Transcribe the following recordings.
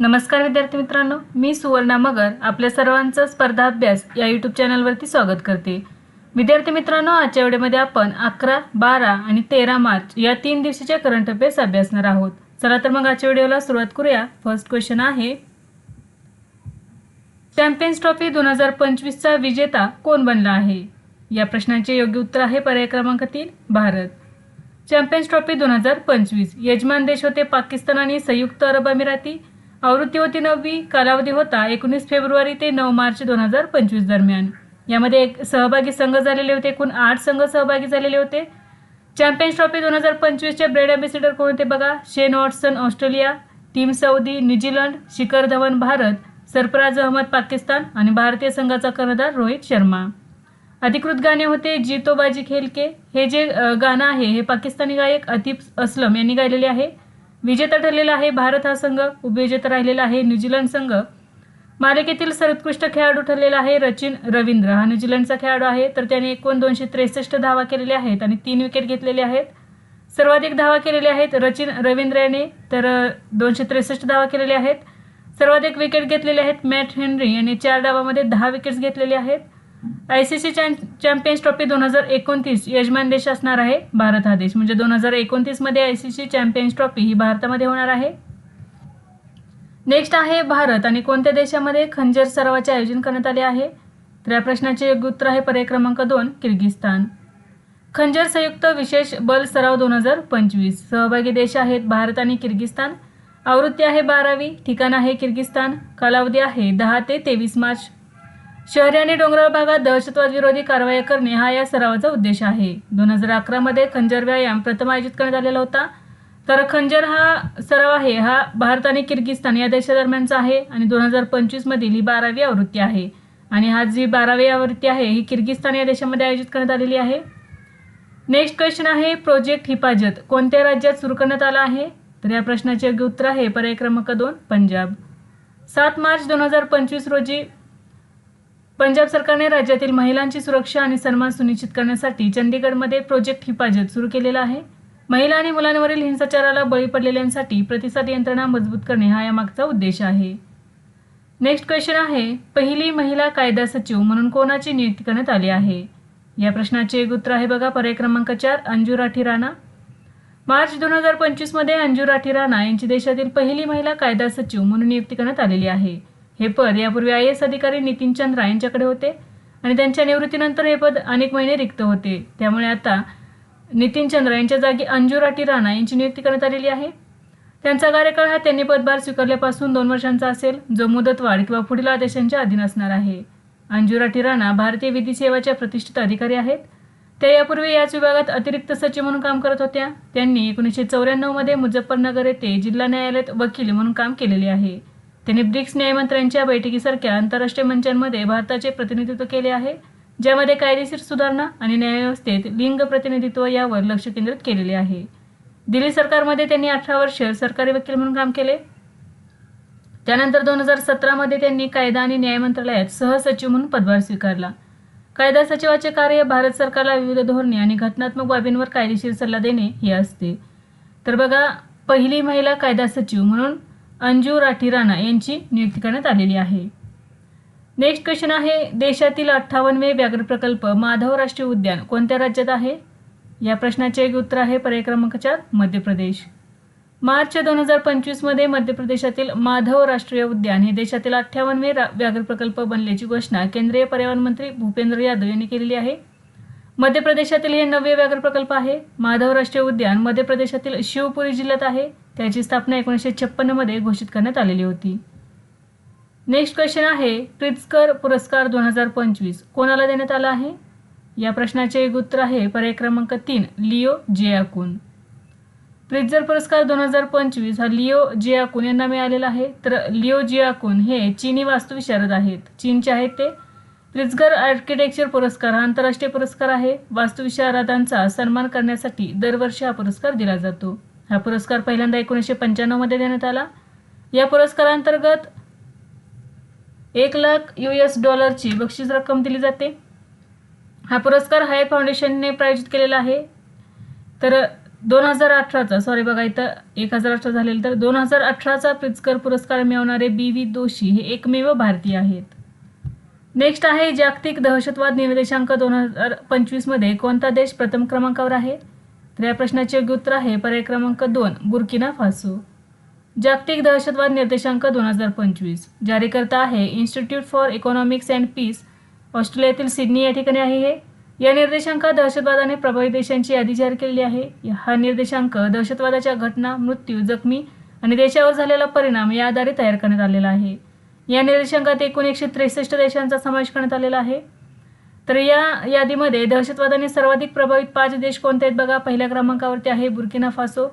नमस्कार विद्यार्थी मित्रांनो मी सुवर्णा मगर आपल्या सर्वांचं स्पर्धा अभ्यास या यूट्यूब चॅनलवरती स्वागत करते. विद्यार्थी मित्रांनो आजच्या वेळेमध्ये आपण अकरा बारा आणि तेरा मार्च या तीन दिवसाच्या करंट अभ्यास अभ्यासणार आहोत. चला तर मग आजच्या व्हिडिओला सुरुवात करूया. फर्स्ट क्वेश्चन आहे चॅम्पियन्स ट्रॉफी दोन हजार पंचवीसचा विजेता कोण बनला आहे? या प्रश्नाचे योग्य उत्तर आहे पर्याय क्रमांक तीन भारत. चॅम्पियन्स ट्रॉफी दोन हजार पंचवीस यजमान देश होते पाकिस्तान आणि संयुक्त अरब अमिराती. आवृत्ती होती नववी कालावधी होता एकोणीस फेब्रुवारी ते नऊ मार्च दोन हजार पंचवीस दरम्यान. यामध्ये एक सहभागी संघ झालेले होते एकूण आठ संघ सहभागी झालेले होते. चॅम्पियन्स ट्रॉफी दोन हजार पंचवीसचे ब्रेड अँबेसिडर कोण होते बघा? Shane Watson Australia. Tim Southee New Zealand Shikhar Dhawan Bharat. Sarfaraz Ahmad Pakistan. आणि भारतीय संघाचा कर्णधार रोहित शर्मा. अधिकृत गाणे होते जीतो बाजी खेलके. हे जे गाणं आहे हे पाकिस्तानी गायक अतिफ असलम यांनी गायलेले आहे. विजेता ठरलेला आहे भारत हा संघ उपविजेता राहिलेला आहे न्यूझीलंड संघ. मालिकेतील सर्वोत्कृष्ट खेळाडू ठरलेला आहे रचिन रवींद्र. हा न्यूझीलंडचा खेळाडू आहे तर त्याने एकूण दोनशे त्रेसष्ट धावा केलेल्या आहेत आणि तीन विकेट घेतलेले आहेत. सर्वाधिक धावा केलेल्या आहेत रचिन रवींद्र याने तर दोनशे त्रेसष्ट धावा केलेल्या आहेत. सर्वाधिक विकेट घेतलेले आहेत मॅट हेनरी यांनी चार डावामध्ये दहा विकेट्स घेतलेले आहेत. I C C champions trophy दोन हजार एकोणतीस यजमान देश असणार आहे भारत हा देश. म्हणजे दोन हजार एकोणतीसमध्ये I C C champions trophy ही भारतामध्ये होणार आहे. नेक्स्ट आहे भारत आणि कोणत्या देशामध्ये खंजर सरावाचे आयोजन करण्यात आले आहे? तर या प्रश्नाचे योग्य उत्तर आहे पर्याय क्रमांक दोन किर्गिस्तान खंजर संयुक्त विशेष बल सराव दोन हजार पंचवीस. सहभागी देश आहेत भारत आणि किर्गिस्तान आवृत्ती आहे बारावी ठिकाण आहे किर्गिस्तान कालावधी आहे दहा ते तेवीस मार्च. शहरी आणि डोंगराळ भागात दहशतवाद विरोधी कारवाया करणे हा या सरावाचा उद्देश आहे. दोन हजार अकरामध्ये खंजर व्यायाम प्रथम आयोजित करण्यात आलेला होता. तर खंजर हा सराव आहे. हा भारत आणि किर्गिस्तान या देशादरम्यानचा आहे आणि दोन हजार पंचवीसमधील ही बारावी आवृत्ती आहे. आणि हा जी बारावी आवृत्ती आहे ही किर्गिस्तान या देशामध्ये आयोजित करण्यात आलेली आहे. नेक्स्ट क्वेश्चन आहे प्रोजेक्ट हिफाजत कोणत्या राज्यात सुरू करण्यात आला आहे? तर या प्रश्नाचे योग्य उत्तर आहे पर्याय क्रमांक दोन पंजाब. सात मार्च दोन हजार पंचवीस रोजी पंजाब सरकारने राज्यातील महिलांची सुरक्षा आणि सन्मान सुनिश्चित करण्यासाठी चंदीगडमध्ये प्रोजेक्ट हिफाजत सुरू केलेला आहे. महिला आणि मुलांवरील हिंसाचाराला बळी पडलेल्यांसाठी प्रतिसाद यंत्रणा मजबूत करणे हा यामागचा उद्देश आहे. नेक्स्ट क्वेश्चन आहे पहिली महिला कायदा सचिव म्हणून कोणाची नियुक्ती करण्यात आली आहे? या प्रश्नाचे एक उत्तर आहे बघा पर्याय क्रमांक चार अंजू राठी राणा. मार्च दोन हजार पंचवीसमध्ये अंजू राठी राणा यांची देशातील पहिली महिला कायदा सचिव म्हणून नियुक्ती करण्यात आलेली आहे. हे पद यापूर्वी आय एस अधिकारी नितीन चंद्रा यांच्याकडे होते आणि त्यांच्या निवृत्तीनंतर हे पद अनेक महिने रिक्त होते. त्यामुळे आता नितीन चंद्र यांच्या जागी अंजू राठी राणा यांची नियुक्ती करण्यात आलेली आहे. त्यांचा कार्यकाळ हा त्यांनी पदभार स्वीकारल्यापासून दोन वर्षांचा असेल जो मुदतवाढ किंवा पुढील आदेशांच्या अधीन असणार आहे. अंजू राठी राणा भारतीय विधी सेवाच्या प्रतिष्ठित अधिकारी आहेत. त्या यापूर्वी याच विभागात अतिरिक्त सचिव म्हणून काम करत होत्या. त्यांनी एकोणीसशे चौऱ्याण्णवमध्ये मुझफ्फरनगर येथे जिल्हा न्यायालयात वकील म्हणून काम केलेले आहे. त्यांनी ब्रिक्स न्यायमंत्र्यांच्या बैठकीसारख्या आंतरराष्ट्रीय मंचांमध्ये भारताचे प्रतिनिधित्व केले आहे ज्यामध्ये कायदेशीर सुधारणा आणि न्यायव्यवस्थेत लिंग प्रतिनिधित्व यावर लक्ष केंद्रित केलेले आहे. दिल्ली सरकारमध्ये त्यांनी अठरा वर्ष सरकारी वकील म्हणून काम केले. त्यानंतर दोन हजार सतरामध्ये त्यांनी कायदा आणि न्याय मंत्रालयात सहसचिव म्हणून पदभार स्वीकारला. कायदा सचिवाचे कार्य भारत सरकारला विविध धोरणे आणि घटनात्मक बाबींवर कायदेशीर सल्ला देणे हे असते. तर बघा पहिली महिला कायदा सचिव म्हणून अंजू राठी राणा यांची नियुक्ती करण्यात आलेली आहे. नेक्स्ट क्वेश्चन आहे देशातील अठ्ठावन्नवे व्याघ्र प्रकल्प माधव राष्ट्रीय उद्यान कोणत्या राज्यात आहे? या प्रश्नाचे एक उत्तर आहे पर्याय क्रमांक चार मध्य प्रदेश. मार्च दोन हजार पंचवीसमध्ये मध्य प्रदेशातील माधव राष्ट्रीय उद्यान हे देशातील अठ्ठावन्नवे रा- व्याघ्र प्रकल्प बनल्याची घोषणा केंद्रीय पर्यावरण मंत्री भूपेंद्र यादव यांनी केलेली आहे. मध्य प्रदेशातील हे नवे व्याघ्र प्रकल्प आहे. माधव राष्ट्रीय उद्यान मध्य प्रदेशातील शिवपुरी जिल्ह्यात आहे. त्याची स्थापना एकोणीसशे छप्पन्नमध्ये घोषित करण्यात आलेली होती. नेक्स्ट क्वेश्चन आहे प्रित्झकर पुरस्कार दोन हजार पंचवीस कोणाला देण्यात आला आहे? या प्रश्नाचे एक उत्तर आहे पर्याय क्रमांक तीन लिओ जेयाकून प्रित्झर पुरस्कार दोन हजार पंचवीस हा लिओ जियाकुन यांना मिळालेला आहे. तर लिओ जियाकुन हे चीनी वास्तुविशारद आहेत. चीनचे आहेत ते. प्रित्झगर आर्किटेक्चर पुरस्कार हा आंतरराष्ट्रीय पुरस्कार आहे. वास्तुविशारदांचा सन्मान करण्यासाठी दरवर्षी हा पुरस्कार दिला जातो. हा पुरस्कार पहिल्यांदा एकोणीसशे पंच्याण्णवमध्ये देण्यात आला. या पुरस्कारांतर्गत एक लाख यू एस डॉलरची बक्षीस रक्कम दिली जाते. हा पुरस्कार हाय फाउंडेशनने प्रायोजित केलेला आहे. तर दोन हजार अठराचा सॉरी बघा इथं एक हजार अठरा झालेलं तर दोन हजार अठराचा प्रिtzker पुरस्कार मिळवणारे बी व्ही दोषी हे एकमेव भारतीय आहेत. नेक्स्ट आहे जागतिक दहशतवाद निर्देशांक दोन हजार पंचवीसमध्ये कोणता देश प्रथम क्रमांकावर आहे? तर या प्रश्नाचे योग्य उत्तर आहे पर्याय क्रमांक दोन बुर्किना फासू. जागतिक दहशतवाद निर्देशांक दोन हजार पंचवीस. जारीकर्ता आहे institute for economics and peace ऑस्ट्रेलियातील सिडनी या ठिकाणी आहे हे. या निर्देशांकात दहशतवादाने प्रभावित देशांची यादी जाहीर केलेली आहे. हा निर्देशांक दहशतवादाच्या घटना मृत्यू जखमी आणि देशावर झालेला परिणाम या आधारे तयार करण्यात आलेला आहे. या निर्देशांकात एकूण एकशे त्रेसष्ट देशांचा समावेश करण्यात आलेला आहे. तर या यादीमध्ये दहशतवादाने सर्वाधिक प्रभावित पाच देश कोणते आहेत बघा. पहिल्या क्रमांकावरती आहे बुर्किना फासो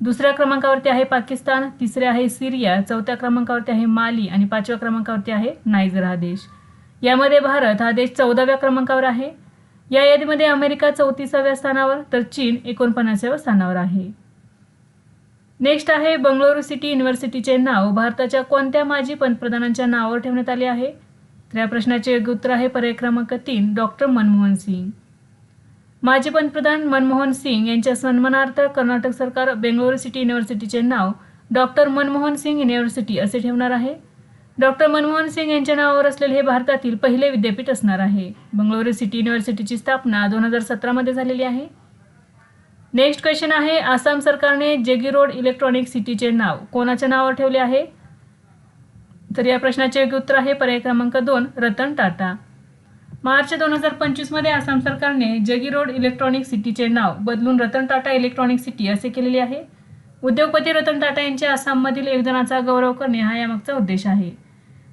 दुसऱ्या क्रमांकावरती आहे पाकिस्तान तिसरे आहे सिरिया चौथ्या क्रमांकावरती आहे माली आणि पाचव्या क्रमांकावरती आहे नायजर हा देश. यामध्ये भारत हा देश चौदाव्या क्रमांकावर आहे. या यादीमध्ये अमेरिका चौतीसाव्या स्थानावर तर चीन एकोणपन्नासाव्या स्थानावर आहे. नेक्स्ट आहे बंगळुरू सिटी युनिव्हर्सिटीचे नाव. भारताच्या कोणत्या माजी पंतप्रधानांच्या नावावर ठेवण्यात आले आहे? तर या प्रश्नाचे योग्य उत्तर आहे पर्याय क्रमांक तीन डॉक्टर मनमोहन सिंग. माजी पंतप्रधान मनमोहन सिंग यांच्या सन्मानार्थ कर्नाटक सरकार बेंगळुरू सिटी युनिव्हर्सिटीचे नाव डॉक्टर मनमोहन सिंग युनिव्हर्सिटी असे ठेवणार आहे. डॉक्टर मनमोहन सिंग यांच्या नावावर असलेले हे भारतातील पहिले विद्यापीठ असणार आहे. बंगळुरू सिटी युनिव्हर्सिटीची स्थापना दोन हजार सतरामध्ये झालेली आहे. नेक्स्ट क्वेश्चन आहे आसाम सरकारने जेगी रोड इलेक्ट्रॉनिक सिटीचे नाव कोणाच्या नावावर ठेवले आहे? तर या प्रश्नाचे योग्य उत्तर आहे पर्याय क्रमांक दोन रतन टाटा. मार्च दोन हजार पंचवीसमध्ये आसाम सरकारने जगी रोड इलेक्ट्रॉनिक सिटीचे नाव बदलून रतन टाटा इलेक्ट्रॉनिक सिटी असे केलेले आहे. उद्योगपती रतन टाटा यांच्या आसाममधील योगदानाचा गौरव करणे हा यामागचा उद्देश आहे.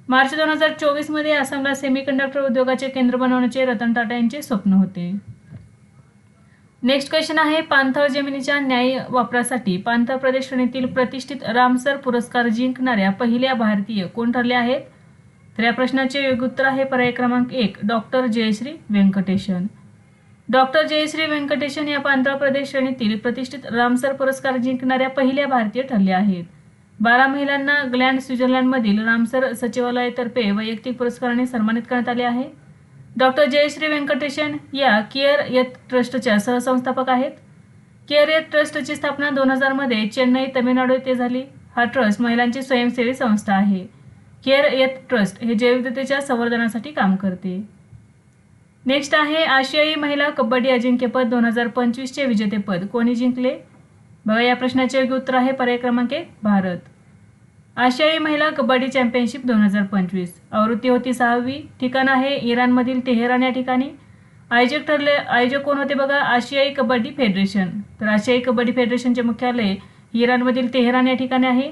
मार्च दोन हजार चोवीसमध्ये आसामला सेमीकंडक्टर उद्योगाचे केंद्र बनवण्याचे रतन टाटा यांचे स्वप्न होते. नेक्स्ट क्वेश्चन आहे पाणथळ जमिनीच्या न्याय वापरासाठी पाणथळ प्रदेश श्रेणीतील प्रतिष्ठित रामसर पुरस्कार जिंकणाऱ्या पहिल्या भारतीय कोण ठरले आहेत? तर या प्रश्नाचे योग्य उत्तर आहे पर्याय क्रमांक एक डॉक्टर जयश्री व्यंकटेशन. डॉक्टर जयश्री व्यंकटेशन या पांथळ प्रदेश श्रेणीतील प्रतिष्ठित रामसर पुरस्कार जिंकणाऱ्या पहिल्या भारतीय ठरल्या आहेत. बारा महिलांना ग्लँड स्वित्झर्लंडमधील रामसर सचिवालयातर्फे वैयक्तिक पुरस्काराने सन्मानित करण्यात आले आहे. डॉक्टर जयश्री व्यंकटेशन या केअर यथ ट्रस्टच्या सहसंस्थापक आहेत. केअर यथ ट्रस्टची स्थापना दोन हजारमध्ये चेन्नई तमिळनाडू येथे झाली. हा ट्रस्ट महिलांची स्वयंसेवी संस्था आहे. केअर यथ ट्रस्ट हे जैवविधतेच्या संवर्धनासाठी काम करते. नेक्स्ट आहे आशियाई महिला कबड्डी अजिंक्यपद दोन हजार पंचवीसचे विजेतेपद. कोणी जिंकले? बघा या प्रश्नाचे योग्य उत्तर आहे पर्याय क्रमांक एक भारत. आशियाई महिला कबड्डी चॅम्पियनशिप दोन हजार पंचवीस. आवृत्ती होती सहावी. ठिकाण आहे इराणमधील तेहरान या ठिकाणी. आयोजक ठरले आयोजक कोण होते बघा? आशियाई कबड्डी फेडरेशन. तर आशियाई कबड्डी फेडरेशनचे मुख्यालय इराणमधील तेहरान या ठिकाणी आहे.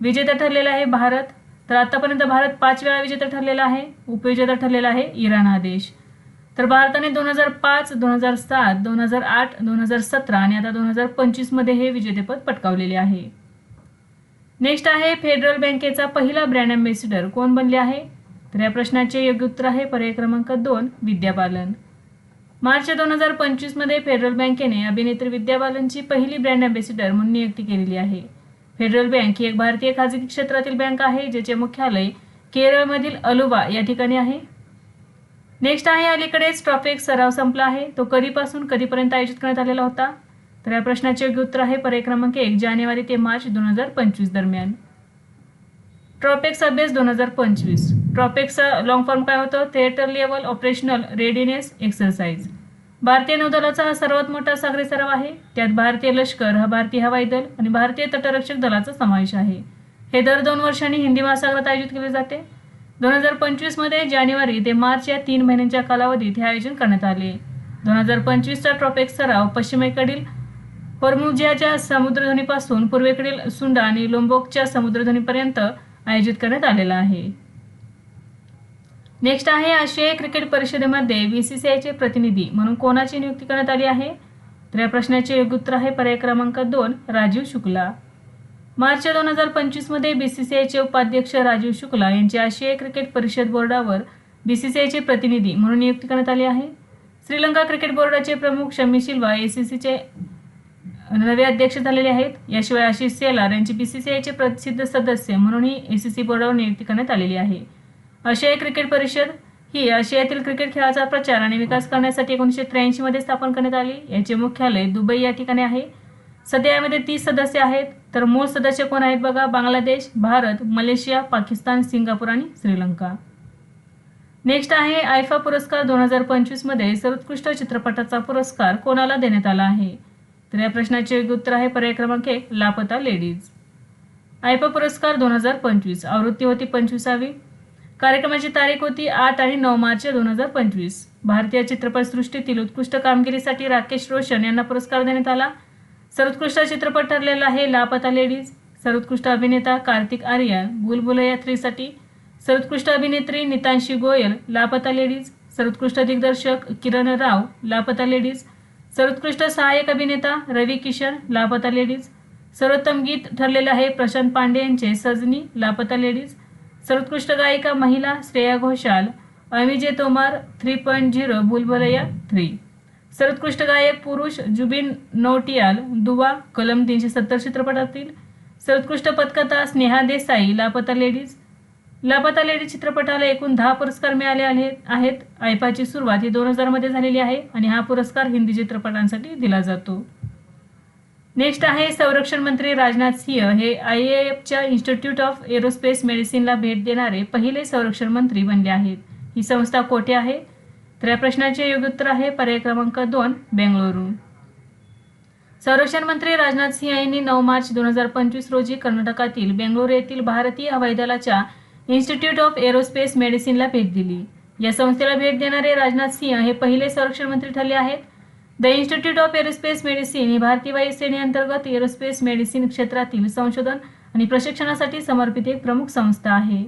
विजेता ठरलेला आहे भारत. तर आतापर्यंत भारत पाच वेळा विजेता ठरलेला आहे. उपविजेता ठरलेला आहे इराण हा देश. तर भारताने दोन हजार पाच दोन हजार सात दोन हजार आठ दोन हजार सतरा आणि आता दोन हजार पंचवीसमध्ये हे विजेतेपद पटकावलेले आहे. नेक्स्ट आहे फेडरल बँकेचा पहिला ब्रँड अँबेसिडर कोण बनले आहे? तर या प्रश्नाचे योग्य उत्तर आहे पर्याय क्रमांक दोन विद्या बालन. मार्च दोन हजार पंचवीसमध्ये फेडरल बँकेने अभिनेत्री विद्या बालनची पहिली ब्रँड अँबेसिडर म्हणून नियुक्ती केलेली आहे. फेडरल बँक ही एक भारतीय खाजगी क्षेत्रातील बँक आहे ज्याचे मुख्यालय केरळमधील अलुवा या ठिकाणी आहे. नेक्स्ट आहे अलीकडेच ट्रॉफिक सराव संपला आहे. तो कधीपासून कधीपर्यंत आयोजित करण्यात आलेला होता? तर या प्रश्नाचे योग्य उत्तर आहे पर्याय क्रमांक एक जानेवारी ते मार्च दोन हजार पंचवीस दरम्यान. ट्रॉपेक्स अभ्यास दोन हजार पंचवीस. ट्रॉपेक्सचा लॉंग फॉर्म काय होतं? Theatre level operational readiness exercise भारतीय नौदलाचा हा सर्वात मोठा सागरी सराव आहे. त्यात भारतीय लष्कर हा भारतीय हवाई दल आणि भारतीय तटरक्षक दलाचा समावेश आहे. हे दर दोन वर्षांनी हिंदी महासागरात आयोजित केले जाते. दोन हजार पंचवीसमध्ये जानेवारी ते मार्च या तीन महिन्यांच्या कालावधीत हे आयोजन करण्यात आले. दोन हजार पंचवीसचा ट्रॉपेक्स सराव पश्चिमेकडील होर्मुजियाच्या समुद्रधुनीपासून पूर्वेकडील सुंडा आणि लोंबोकच्या समुद्रधुनीपर्यंत आयोजित करण्यात आलेला आहे. नेक्स्ट आहे आशियाई क्रिकेट परिषदेमध्ये बी सी सी आयचे प्रतिनिधी म्हणून कोणाची नियुक्ती करण्यात आली आहे? तर या प्रश्नाचे योग्य उत्तर आहे पर्याय क्रमांक दोन राजीव शुक्ला. मार्च दोन हजार पंचवीसमध्ये बी सी सी आयचे उपाध्यक्ष राजीव शुक्ला यांची आशियाई क्रिकेट परिषद बोर्डावर बी सी सी आयचे प्रतिनिधी म्हणून नियुक्ती करण्यात आली आहे. श्रीलंका क्रिकेट बोर्डाचे प्रमुख शमी शिल्वा ए सी सीचे नवे अध्यक्ष झालेले आहेत. याशिवाय आशिष सेलार यांची बी सी सी आयचे प्रसिद्ध सदस्य म्हणूनही ए सी सी बोर्डावर नियुक्ती करण्यात आलेली आहे. आशियाई क्रिकेट परिषद ही आशियातील क्रिकेट खेळाचा प्रचार आणि विकास करण्यासाठी एकोणीसशे त्र्याऐंशीमध्ये स्थापन करण्यात आली. याचे मुख्यालय दुबई या ठिकाणी आहे. सध्या यामध्ये तीस सदस्य आहेत. तर मूळ सदस्य कोण आहेत बघा? बांगलादेश भारत मलेशिया पाकिस्तान सिंगापूर आणि श्रीलंका. नेक्स्ट आहे आयफा पुरस्कार दोन हजार पंचवीसमध्ये सर्वोत्कृष्ट चित्रपटाचा पुरस्कार कोणाला देण्यात आला आहे? तर या प्रश्नाचे योग्य उत्तर आहे पर्याय क्रमांक एक लापता लेडीज आयपा पुरस्कार दोन हजार पंचवीस आवृत्ती होती पंचवीसावी. कार्यक्रमाची तारीख होती आठ आणि नऊ मार्च दोन हजार पंचवीस. भारतीय चित्रपटसृष्टीतील उत्कृष्ट कामगिरीसाठी राकेश रोशन यांना पुरस्कार देण्यात आला. सर्वोत्कृष्ट चित्रपट ठरलेला आहे लापता लेडीज सर्वोत्कृष्ट अभिनेता कार्तिक आर्यन बुलबुलया थ्रीसाठी सर्वोत्कृष्ट अभिनेत्री नितांशी गोयल लापता लेडीज सर्वोत्कृष्ट दिग्दर्शक किरण राव लापता लेडीज सर्वोत्कृष्ट सहाय्यक अभिनेता रवी किशन लापता लेडीज. सर्वोत्तम गीत ठरलेलं आहे प्रशांत पांडे यांचे सजनी लापता लेडीज. सर्वोत्कृष्ट गायिका महिला Shreya Ghoshal Amije Tomar three point zero बुलबलया three सर्वोत्कृष्ट गायक पुरुष जुबिन नोटियाल दुवा कलम तीनशे सत्तर चित्रपटातील. सर्वोत्कृष्ट पथकथा स्नेहा देसाई लापता लेडीज. लापता लेडीज चित्रपटाला एकूण दहा पुरस्कार मिळाले आले आहेत. आयपाची सुरुवात ही दोन हजारमध्ये झालेली आहे आणि हा पुरस्कार हिंदी चित्रपटांसाठी दिला जातो. नेक्स्ट आहे संरक्षण मंत्री राजनाथ सिंह. हे आय एफच्या इन्स्टिट्यूट ऑफ एरोस्पेस मेडिसिनला भेट देणारे पहिले संरक्षण मंत्री बनले आहेत. ही संस्था कोठे आहे? तर या प्रश्नाचे योग्य उत्तर आहे पर्याय क्रमांक दोन बेंगळुरू. संरक्षण मंत्री राजनाथ सिंह यांनी नऊ मार्च दोन हजार पंचवीस रोजी कर्नाटकातील बेंगळुरू येथील भारतीय हवाई दलाच्या इन्स्टिट्यूट ऑफ एरोस्पेस मेडिसिनला भेट दिली. या संस्थेला भेट देणारे राजनाथ सिंह हे पहिले संरक्षण मंत्री ठरले आहेत. The institute of aerospace medicine ही भारतीय वायुसेनेअंतर्गत एरोस्पेस मेडिसिन क्षेत्रातील संशोधन आणि प्रशिक्षणासाठी समर्पित एक प्रमुख संस्था आहे.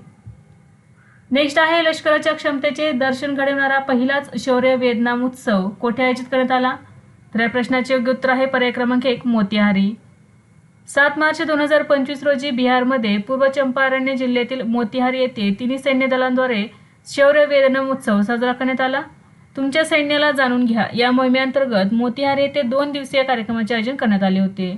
नेक्स्ट आहे लष्कराच्या क्षमतेचे दर्शन घडवणारा पहिलाच शौर्य वेदनाम उत्सव. कोठे आयोजित करण्यात आला? तर या प्रश्नाचे योग्य उत्तर आहे पर्याय क्रमांक एक मोतिहारी. सात मार्च दोन हजार पंचवीस रोजी बिहारमध्ये पूर्व चंपारण्य जिल्ह्यातील मोतिहारी येथे तिन्ही सैन्य दलांद्वारे शौर्य वेदनम उत्सव साजरा करण्यात आला. तुमच्या सैन्याला जाणून घ्या. या मोहिमेअंतर्गत मोतिहारी येथे दोन दिवसीय कार्यक्रमाचे आयोजन करण्यात आले होते.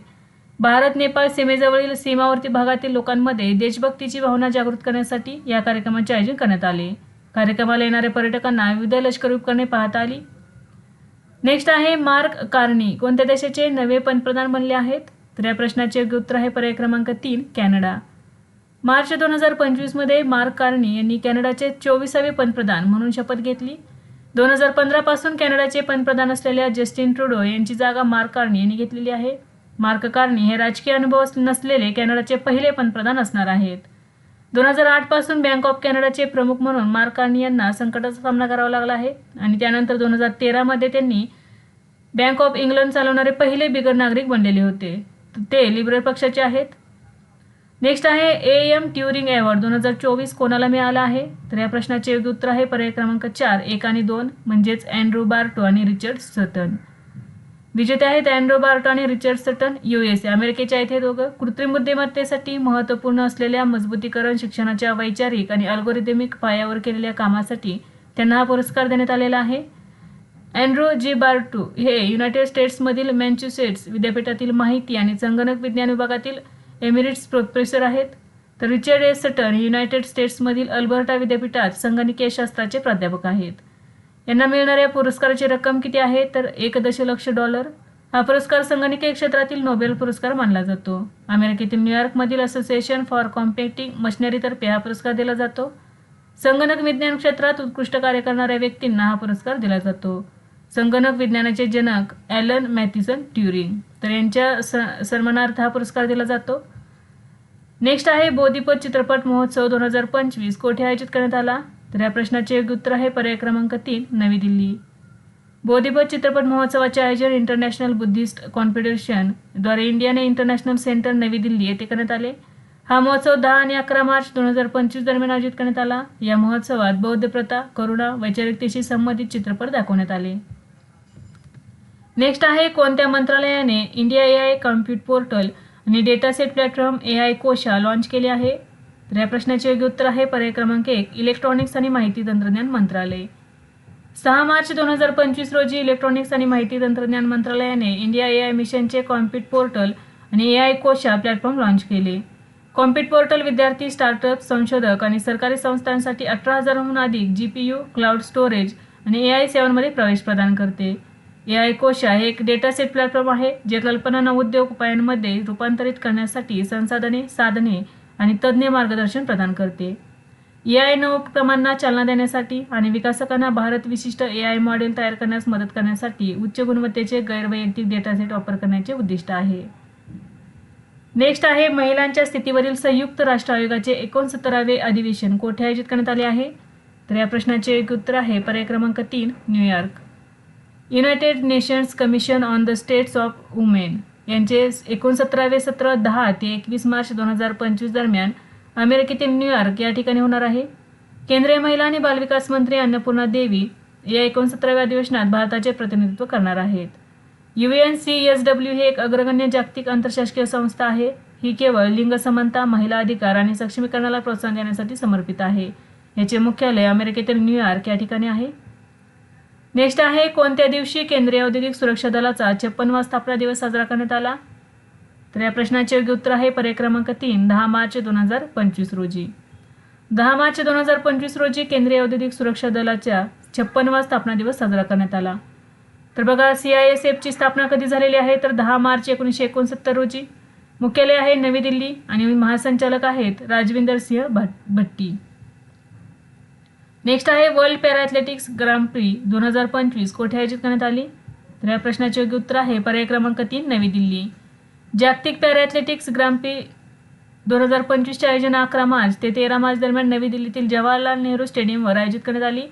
भारत नेपाळ सीमेजवळील सीमावर्ती भागातील लोकांमध्ये देशभक्तीची भावना जागृत करण्यासाठी या कार्यक्रमाचे आयोजन करण्यात आले. कार्यक्रमाला येणाऱ्या पर्यटकांना विविध लष्करी उपकरणे पाहता आली. नेक्स्ट आहे मार्क कार्नी. कोणत्या देशाचे नवे पंतप्रधान बनले आहेत? तर या प्रश्नाचे योग्य उत्तर आहे पर्याय क्रमांक तीन कॅनडा. मार्च दोन हजार पंचवीसमध्ये मार्क कार्नी यांनी कॅनडाचे चोवीसावे पंतप्रधान म्हणून शपथ घेतली. दोन हजार पंधरापासून कॅनडाचे पंतप्रधान असलेल्या जस्टिन ट्रुडो यांची जागा मार्क कार्नी यांनी घेतलेली आहे. मार्क कार्नी हे राजकीय अनुभव नसलेले कॅनडाचे पहिले पंतप्रधान असणार आहेत. दोन हजार आठपासून बँक ऑफ कॅनडाचे प्रमुख म्हणून मार्क कार्नी यांना संकटाचा सामना करावा लागला आहे आणि त्यानंतर दोन हजार तेरामध्ये त्यांनी बँक ऑफ इंग्लंड चालवणारे पहिले बिगर नागरिक बनलेले होते. ते लिबरल पक्षाचे आहेत. नेक्स्ट आहे ए एम ट्युरिंग अवॉर्ड दोन हजार चोवीस कोणाला मिळाला आहे? तर या प्रश्नाचे योग्य उत्तर आहे पर्याय क्रमांक चार एक आणि दोन म्हणजेच अँड्रू बार्टो आणि रिचर्ड सटन विजेते आहेत अँड्रो बार्टो आणि Richard Sutton U S A दोघं. कृत्रिम बुद्धिमत्तेसाठी महत्त्वपूर्ण असलेल्या मजबूतीकरण शिक्षणाच्या वैचारिक आणि अल्गोरिदमिक पायावर केलेल्या कामासाठी त्यांना हा पुरस्कार देण्यात आलेला आहे. अँड्रो जी बार्टू हे युनायटेड स्टेट्समधील मॅन्च्युसेट्स विद्यापीठातील माहिती आणि संगणक विज्ञान विभागातील एमिरिट्स प्रोफेसर आहेत. तर रिचर्ड ए. सटन युनायटेड स्टेट्समधील अल्बर्टा विद्यापीठात संगणकीय शास्त्राचे प्राध्यापक आहेत. यांना मिळणाऱ्या पुरस्काराची रक्कम किती आहे? तर एक दशलक्ष डॉलर. हा पुरस्कार संगणकीय क्षेत्रातील नोबेल पुरस्कार मानला जातो. अमेरिकेतील न्यूयॉर्कमधील असोसिएशन फॉर कॉम्पिटिंग मशिनरीतर्फे हा पुरस्कार दिला जातो. संगणक विज्ञान क्षेत्रात उत्कृष्ट कार्य करणाऱ्या व्यक्तींना हा पुरस्कार दिला जातो. संगणक विज्ञानाचे जनक ॲलन मॅथिसन ट्युरिंग. तर यांच्या स सन्मानार्थ हा पुरस्कार दिला जातो. नेक्स्ट आहे बोधिपद चित्रपट महोत्सव दोन हजार पंचवीस. कोठे आयोजित करण्यात आला? तर या प्रश्नाचे योग्य उत्तर आहे पर्याय क्रमांक तीन नवी दिल्ली. बोधिपद चित्रपट महोत्सवाचे आयोजन इंटरनॅशनल बुद्धिस्ट कॉन्फेडरेशनद्वारे इंडियन इंटरनॅशनल सेंटर नवी दिल्ली येथे करण्यात आले. हा महोत्सव दहा आणि अकरा मार्च दोन हजार पंचवीस दरम्यान आयोजित करण्यात आला. या महोत्सवात बौद्ध प्रथा करुणा वैचारिकतेशी संबंधित चित्रपट दाखवण्यात आले. नेक्स्ट आहे कोणत्या मंत्रालयाने India A I compute portal आणि data set platform A I Kosha launch केले आहे? तर या प्रश्नाचे योग्य उत्तर आहे पर्याय क्रमांक एक इलेक्ट्रॉनिक्स आणि माहिती तंत्रज्ञान मंत्रालय. सहा मार्च दोन हजार पंचवीस रोजी इलेक्ट्रॉनिक्स आणि माहिती तंत्रज्ञान मंत्रालयाने इंडिया ए आय मिशनचे कॉम्प्युट पोर्टल आणि A I Kosha platform launch केले. कॉम्प्युट पोर्टल विद्यार्थी स्टार्टअप संशोधक आणि सरकारी संस्थांसाठी अठरा हजारहून अधिक G P U cloud storage आणि ए आय सेवांमध्ये प्रवेश प्रदान करते. ए आय कोशा हे एक डेटा सेट प्लॅटफॉर्म आहे जे कल्पना उद्योग उपायांमध्ये रूपांतरित करण्यासाठी संसाधने साधने आणि तज्ज्ञ मार्गदर्शन प्रदान करते. ए आय उपक्रमांना चालना देण्यासाठी आणि विकासकांना भारत विशिष्ट ए आय मॉडेल तयार करण्यास मदत करण्यासाठी उच्च गुणवत्तेचे गैरवैयक्तिक डेटा सेट वापर करण्याचे उद्दिष्ट आहे. नेक्स्ट आहे महिलांच्या स्थितीवरील संयुक्त राष्ट्र आयोगाचे एकोणसत्तरावे अधिवेशन कोठे आयोजित करण्यात आले आहे? तर या प्रश्नाचे एक उत्तर आहे पर्याय क्रमांक तीन New York. United Nations Commission on the States of Women यांचे एकोणसतरावे सत्र दहा ते एकवीस मार्च दोन हजार पंचवीस दरम्यान अमेरिकेतील न्यूयॉर्क या ठिकाणी होणार आहे. केंद्रीय महिला आणि बालविकास मंत्री अन्नपूर्णा देवी या एकोणसतराव्या अधिवेशनात भारताचे प्रतिनिधित्व करणार आहेत. U N C S W ही एक अग्रगण्य जागतिक आंतरशासकीय संस्था आहे. ही केवळ लिंग समानता महिला अधिकार आणि सक्षमीकरणाला प्रोत्साहन देण्यासाठी समर्पित आहे. याचे मुख्यालय अमेरिकेतील न्यूयॉर्क या ठिकाणी आहे. नेक्स्ट आहे कोणत्या दिवशी केंद्रीय औद्योगिक सुरक्षा दलाचा छप्पनवा स्थापना दिवस साजरा करण्यात आला? तर या प्रश्नाचे योग्य उत्तर आहे पर्याय क्रमांक तीन दहा मार्च दोन हजार पंचवीस रोजी. दहा मार्च दोन हजार पंचवीस रोजी केंद्रीय औद्योगिक सुरक्षा दलाच्या छप्पनवा स्थापना दिवस साजरा करण्यात आला. तर बघा सी आय एस एफची स्थापना कधी झालेली आहे? तर दहा मार्च एकोणीसशे एकोणसत्तर रोजी. मुख्यालय आहे नवी दिल्ली आणि महासंचालक आहेत राजविंदर सिंह भट भट्टी. नेक्स्ट आहे World Para Athletics Grand Prix दोन हजार पंचवीस. कोठे आयोजित करण्यात आली? तर या प्रश्नाचे योग्य उत्तर आहे पर्याय क्रमांक तीन नवी दिल्ली. जागतिक पॅरा ॲथलेटिक्स ग्राम प्री दोन हजार पंचवीसचे आयोजन अकरा मार्च ते तेरा मार्च दरम्यान नवी दिल्लीतील जवाहरलाल नेहरू स्टेडियमवर आयोजित करण्यात आली.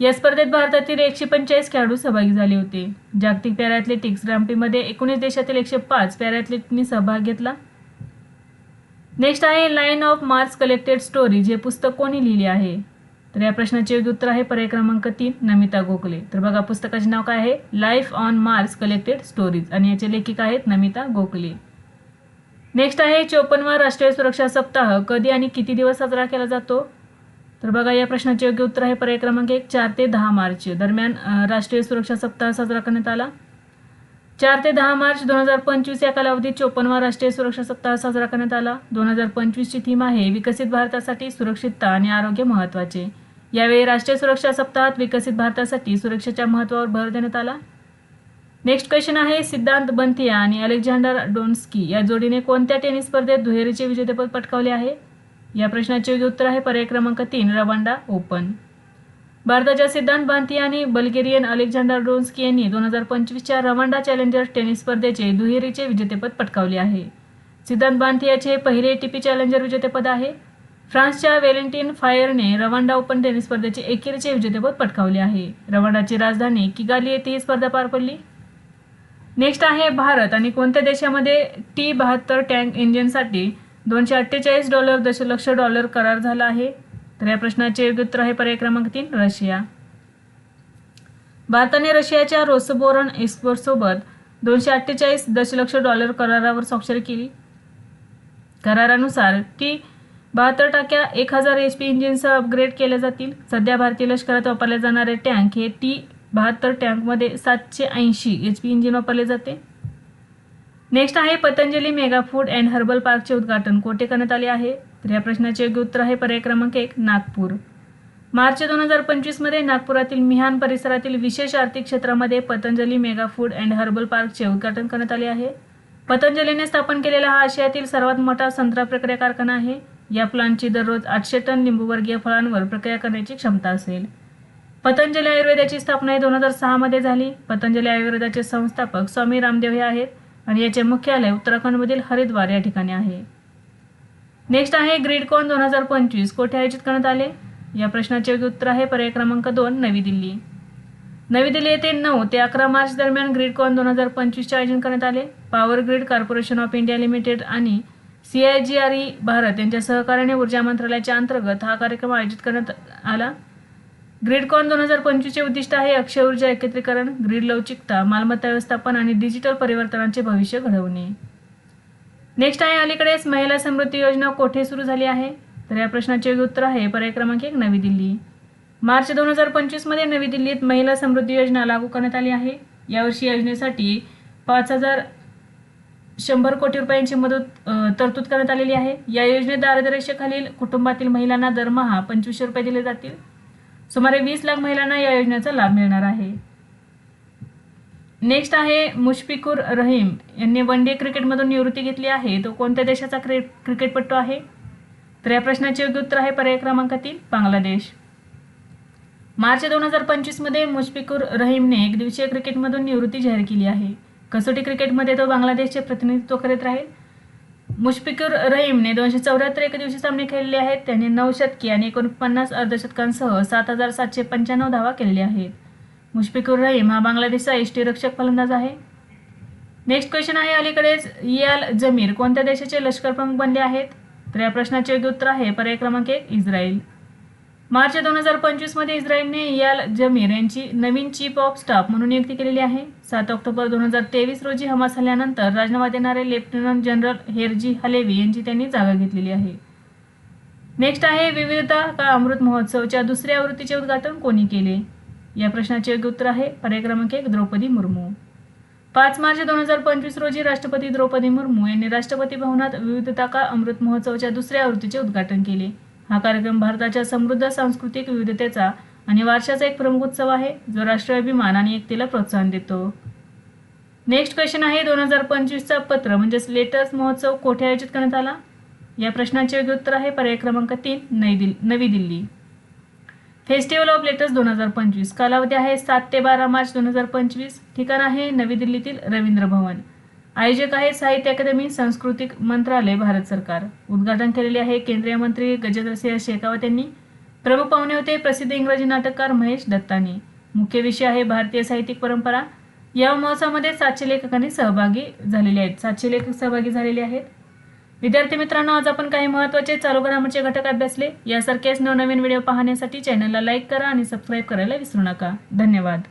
या स्पर्धेत भारतातील एकशे पंचेचाळीस खेळाडू सहभागी झाले होते. जागतिक पॅरा ॲथलेटिक्स ग्रामप्रीमध्ये एकोणीस देशातील एकशे पाच पॅरा सहभाग घेतला. नेक्स्ट आहे line of marks collected stories हे पुस्तक कोणी लिहिले आहे? तर या प्रश्नाचे योग्य उत्तर आहे पर्याय क्रमांक तीन नमिता गोखले. तर बघा पुस्तकाचे नाव काय आहे? Life on Mars Collected Stories आणि याचे लेखिका आहेत नमिता गोखले. नेक्स्ट आहे चोपन्नवा राष्ट्रीय सुरक्षा सप्ताह. कधी आणि किती दिवस साजरा केला जातो? तर बघा या प्रश्नाचे योग्य उत्तर आहे पर्याय क्रमांक एक चार ते दहा मार्च. दरम्यान राष्ट्रीय सुरक्षा सप्ताह साजरा करण्यात आला. चार ते दहा मार्च दोन हजार पंचवीस या कालावधीत चोपन्नवा राष्ट्रीय सुरक्षा सप्ताह साजरा करण्यात आला. दोन हजार पंचवीसची थीम आहे विकसित भारतासाठी सुरक्षितता आणि आरोग्य महत्त्वाचे. यावेळी राष्ट्रीय सुरक्षा सप्ताहात विकसित भारतासाठी सुरक्षेच्या महत्त्वावर भर देण्यात आला. नेक्स्ट क्वेश्चन आहे सिद्धांत बंथिया आणि अलेक्झांडर डोन्स्की या जोडीने कोणत्या टेनिस स्पर्धेत दुहेरीचे विजेतेपद पटकावले आहे? या प्रश्नाचे योग्य उत्तर आहे पर्याय क्रमांक तीन रवांडा ओपन. भारताच्या सिद्धांत बांतिया आणि बल्गेरियन अलेक्झांडर डोन्स्की यांनी दोन हजार पंचवीसच्या रवांडा चॅलेंजर टेनिस स्पर्धेचे दुहेरीचे विजेतेपद पटकावले आहे. सिद्धांत बांथियाचे हे पहिले टीपी चॅलेंजर विजेतेपद आहे. फ्रान्सच्या वेलेंटिन फायरने रवांडा ओपन टेनिस स्पर्धेचे एकेरीचे विजेतेपद पटकावले आहे. रवांडाची राजधानी किगाली येथे ही स्पर्धा पार पडली. नेक्स्ट आहे भारत आणि कोणत्या देशामध्ये टी बहात्तर टँक इंजिनसाठी दोनशे अठ्ठेचाळीस डॉलर दशलक्ष डॉलर करार झाला आहे? तर या प्रश्नाचे उत्तर आहे पर्याय क्रमांक तीन रशिया. भारताने रशियाच्या रोसबोरन एक्सपोर्टसोबत दोनशे अठ्ठेचाळीस दशलक्ष डॉलर करारावर स्वाक्षरी केली. करारानुसार टी बहात्तर टाक्या एक हजार एच पी इंजिनसह अपग्रेड केल्या जातील. सध्या भारतीय लष्करात वापरले जाणारे टँक हे टी बहात्तर टँकमध्ये सातशे ऐंशी एच पी इंजिन वापरले जाते. नेक्स्ट आहे Patanjali Mega Food and Herbal पार्कचे उद्घाटन. कोठे करण्यात आले आहे? तर या प्रश्नाचे योग्य उत्तर आहे पर्याय क्रमांक एक नागपूर. मार्च दोन हजार पंचवीसमध्ये नागपुरातील मिहान परिसरातील विशेष आर्थिक क्षेत्रामध्ये Patanjali Mega Food and Herbal पार्कचे उद्घाटन करण्यात आले आहे. पतंजलीने स्थापन केलेला हा आशियातील सर्वात मोठा संत्रा प्रक्रिया कारखाना आहे. या फुलांची दररोज आठशे टन लिंबूवर्गीय फळांवर प्रक्रिया करण्याची क्षमता असेल. पतंजली आयुर्वेदाची स्थापना दोन हजार सहामध्ये झाली. पतंजली आयुर्वेदाचे संस्थापक स्वामी रामदेव हे आहेत आणि याचे मुख्यालय उत्तराखंडमधील हरिद्वार या ठिकाणी आहे. नेक्स्ट आहे ग्रीडकॉन दोन हजार पंचवीस कोठे आयोजित करण्यात आले? या प्रश्नाचे उत्तर आहे पर्याय क्रमांक दोन नवी दिल्ली. नवी दिल्ली येथे नऊ ते अकरा मार्च दरम्यान ग्रीडकॉन दोन हजार पंचवीसचे आयोजन करण्यात आले. Power Grid Corporation of India Limited आणि C I G R E Bharat यांच्या सहकार्याने ऊर्जा मंत्रालयाच्या अंतर्गत हा कार्यक्रम आयोजित करण्यात आला. ग्रीडकॉन दोन हजार पंचवीसचे उद्दिष्ट आहे अक्षय ऊर्जा एकत्रीकरण ग्रीड लवचिकता मालमत्ता व्यवस्थापन आणि डिजिटल परिवर्तनाचे भविष्य घडवणे. नेक्स्ट आहे अलीकडेच महिला समृद्धी योजना कोठे सुरू झाली आहे? तर या प्रश्नाचे उत्तर आहे पर्याय क्रमांक एक नवी दिल्ली. मार्च दोन हजार पंचवीसमध्ये नवी दिल्लीत महिला समृद्धी योजना लागू करण्यात आली आहे. यावर्षी योजनेसाठी पाच हजार शंभर कोटी रुपयांची मदत तरतूद करण्यात आलेली आहे. या योजनेत दारिद्र्यरेषेखालील कुटुंबातील महिलांना दरमहा पंचवीसशे रुपये दिले जातील. सुमारे वीस लाख महिलांना या योजनेचा लाभ मिळणार आहे. नेक्स्ट आहे मुशफिकूर रहीम यांनी वन डे क्रिकेटमधून निवृत्ती घेतली आहे. तो कोणत्या देशाचा क्रि क्रिकेटपटू आहे? तर या प्रश्नाचे योग्य उत्तर आहे पर्याय क्रमांक तीन बांगलादेश. मार्च दोन हजार पंचवीसमध्ये मुशफिकूर रहीमने एकदिवसीय क्रिकेटमधून निवृत्ती जाहीर केली आहे. कसोटी क्रिकेटमध्ये तो बांगलादेशचे प्रतिनिधित्व करीत राहील. मुशफिकुर रहीमने दोनशे चौऱ्याहत्तर एक दिवशी सामने खेळले आहेत. त्याने नऊ शतकी आणि एकोणपन्नास अर्धशतकांसह सात हजार सातशे पंच्याण्णव धावा केलेल्या आहेत. मुशफिकुर रहीम हा बांगलादेशचा यष्टीरक्षक फलंदाज आहे. नेक्स्ट क्वेश्चन आहे अलीकडेच याल जमीर कोणत्या देशाचे लष्करप्रमुख बनले आहेत? तर या प्रश्नाचे योग्य उत्तर आहे. पर्याय क्रमांक एक इस्रायल. मार्च दोन हजार पंचवीसमध्ये इस्रायलने याल जमीर यांची नवीन चीफ ऑफ स्टाफ म्हणून नियुक्ती केलेली आहे. सात ऑक्टोबर दोन हजार तेवीस रोजी हमास हल्ल्यानंतर राजीनामा देणारे लेफ्टनंट जनरल हेरजी हलेवी यांची त्यांनी जागा घेतलेली आहे. नेक्स्ट आहे विविधता का अमृत महोत्सवच्या दुसऱ्या आवृत्तीचे उद्घाटन कोणी केले? या प्रश्नाचे योग्य उत्तर आहे पर्याय क्रमांक एक द्रौपदी मुर्मू. पाच मार्च दोन हजार पंचवीस रोजी राष्ट्रपती द्रौपदी मुर्मू यांनी राष्ट्रपती भवनात विविधता का अमृत महोत्सवच्या दुसऱ्या आवृत्तीचे उद्घाटन केले. हा कार्यक्रम भारताच्या समृद्ध सांस्कृतिक विविधतेचा आणि वारशाचा एक प्रमुख उत्सव आहे जो राष्ट्रीय अभिमान आणि एकतेला प्रोत्साहन देतो. नेक्स्ट क्वेश्चन आहे दोन हजार पंचवीसचा पत्र म्हणजेच लेटर्स महोत्सव कोठे आयोजित करण्यात आला? या प्रश्नाचे योग्य उत्तर आहे पर्याय क्रमांक तीन नवी दिल्ली नवी दिल्ली. फेस्टिवल ऑफ लेटर्स दोन हजार पंचवीस. कालावधी आहे सात ते बारा मार्च दोन हजार पंचवीस. ठिकाण आहे नवी दिल्लीतील रवींद्र भवन. आयोजक आहे साहित्य अकादमी सांस्कृतिक मंत्रालय भारत सरकार. उद्घाटन केलेले आहे केंद्रीय मंत्री गजेंद्रसिंह शेखावत यांनी. प्रमुख पाहुणे होते प्रसिद्ध इंग्रजी नाटककार महेश दत्तानी. मुख्य विषय आहे भारतीय साहित्यिक परंपरा. या महोत्सवामध्ये सातशे लेखकांनी सहभागी झालेले आहेत. सातशे लेखक सहभागी झालेले आहेत. विद्यार्थी मित्रांनो आज आपण काही महत्त्वाचे चालू घडामोडीचे घटक अभ्यासले. यासारखेच नवनवीन व्हिडिओ पाहण्यासाठी चॅनलला लाईक करा आणि सबस्क्राईब करायला विसरू नका. धन्यवाद.